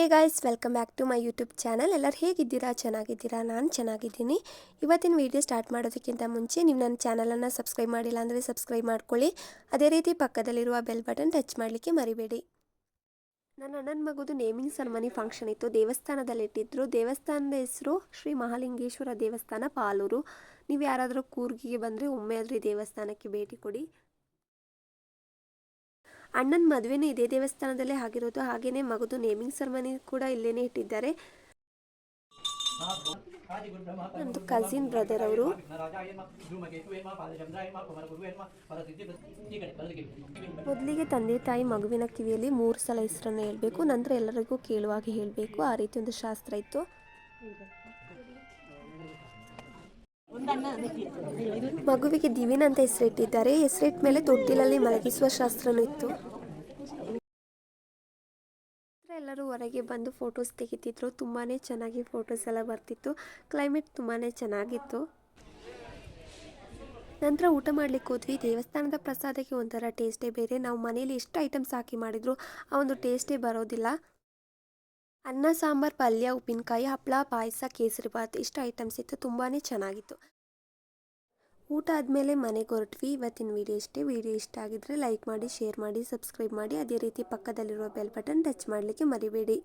Hey guys welcome back to my YouTube channel ಎಲ್ಲರೂ ಹೇಗಿದ್ದೀರಾ? ಚೆನ್ನಾಗಿದ್ದೀರಾ? ನಾನು ಚೆನ್ನಾಗಿದ್ದೀನಿ. ಇವತ್ತಿನ ವೀಡಿಯೋ ಸ್ಟಾರ್ಟ್ ಮಾಡೋದಕ್ಕಿಂತ ಮುಂಚೆ ನೀವು ನನ್ನ ಚಾನಲನ್ನು ಸಬ್ಸ್ಕ್ರೈಬ್ ಮಾಡಿಲ್ಲ ಅಂದರೆ ಸಬ್ಸ್ಕ್ರೈಬ್ ಮಾಡ್ಕೊಳ್ಳಿ. ಅದೇ ರೀತಿ ಪಕ್ಕದಲ್ಲಿರುವ ಬೆಲ್ ಬಟನ್ ಟಚ್ ಮಾಡಲಿಕ್ಕೆ ಮರಿಬೇಡಿ. ನನ್ನ ಅಣ್ಣನ ಮಗುದು ನೇಮಿಂಗ್ ಸೆರೆಮನಿ ಫಂಕ್ಷನ್ ಇತ್ತು. ದೇವಸ್ಥಾನದಲ್ಲಿಟ್ಟಿದ್ರು ದೇವಸ್ಥಾನದ ಹೆಸರು ಶ್ರೀ ಮಹಾಲಿಂಗೇಶ್ವರ ದೇವಸ್ಥಾನ ಪಾಲೂರು. ನೀವು ಯಾರಾದರೂ ಕೂರ್ಗಿಗೆ ಬಂದರೆ ಒಮ್ಮೆ ಆದರೂ ದೇವಸ್ಥಾನಕ್ಕೆ ಭೇಟಿ ಕೊಡಿ. ಅಣ್ಣನ ಮದುವೆನೇ ಇದೇ ದೇವಸ್ಥಾನದಲ್ಲೇ ಆಗಿರೋದು. ಹಾಗೇನೆ ಮಗದು ನೇಮಿಂಗ್ ಸೆರೆಮನಿ ಕೂಡ ಇಲ್ಲೇನೆ ಇಟ್ಟಿದ್ದಾರೆ. ನಂದು ಕಸಿನ್ ಬ್ರದರ್ ಅವರು. ಮೊದಲಿಗೆ ತಂದೆ ತಾಯಿ ಮಗುವಿನ ಕಿವಿಯಲ್ಲಿ ಮೂರು ಸಲ ಹೆಸರನ್ನು ಹೇಳಬೇಕು, ನಂತರ ಎಲ್ಲರಿಗೂ ಕೇಳುವಾಗ ಹೇಳಬೇಕು. ಆ ರೀತಿ ಒಂದು ಶಾಸ್ತ್ರ ಇತ್ತು. ಮಗುವಿಗೆ ದಿವಿನ್ ಅಂತ ಹೆಸರಿಟ್ಟಿದ್ದಾರೆ. ಹೆಸರಿಟ್ಟ ಮೇಲೆ ತೊಟ್ಟಿಲಲ್ಲಿ ಮಲಗಿಸುವ ಶಾಸ್ತ್ರನೂ ಇತ್ತು. ಎಲ್ಲರೂ ಹೊರಗೆ ಬಂದು ಫೋಟೋಸ್ ತೆಗಿತಿದ್ರು. ತುಂಬಾ ಚೆನ್ನಾಗಿ ಫೋಟೋಸ್ ಎಲ್ಲ ಬರ್ತಿತ್ತು. ಕ್ಲೈಮೇಟ್ ತುಂಬಾ ಚೆನ್ನಾಗಿತ್ತು. ನಂತರ ಊಟ ಮಾಡ್ಲಿಕ್ಕೆ ಹೋದ್ವಿ. ದೇವಸ್ಥಾನದ ಪ್ರಸಾದಕ್ಕೆ ಒಂಥರ ಟೇಸ್ಟೇ ಬೇರೆ. ನಾವು ಮನೇಲಿ ಎಷ್ಟು ಐಟಮ್ಸ್ ಹಾಕಿ ಮಾಡಿದ್ರು, ಆ ಒಂದು ಟೇಸ್ಟೇ ಬರೋದಿಲ್ಲ. ಅನ್ನ, ಸಾಂಬಾರ್, ಪಲ್ಯ, ಉಪ್ಪಿನಕಾಯಿ ಹಪ್ಪಳ ಪಾಯಸ, ಕೇಸರಿ ಬಾತ್ ಇಷ್ಟು ಐಟಮ್ಸ್ ಇತ್ತು. ತುಂಬಾ ಚೆನ್ನಾಗಿತ್ತು. ಊಟ ಆದಮೇಲೆ ಮನೆಗೆ ಹೊರಟ್ವಿ. ಇವತ್ತಿನ ವಿಡಿಯೋ ಇಷ್ಟೇ. ವಿಡಿಯೋ ಇಷ್ಟ ಆಗಿದ್ರೆ ಲೈಕ್ ಮಾಡಿ ಶೇರ್ ಮಾಡಿ ಸಬ್ಸ್ಕ್ರೈಬ್ ಮಾಡಿ. ಅದೇ ರೀತಿ ಪಕ್ಕದಲ್ಲಿರುವ ಬೆಲ್ ಬಟನ್ ಟಚ್ ಮಾಡಲಿಕ್ಕೆ ಮರಿಬೇಡಿ.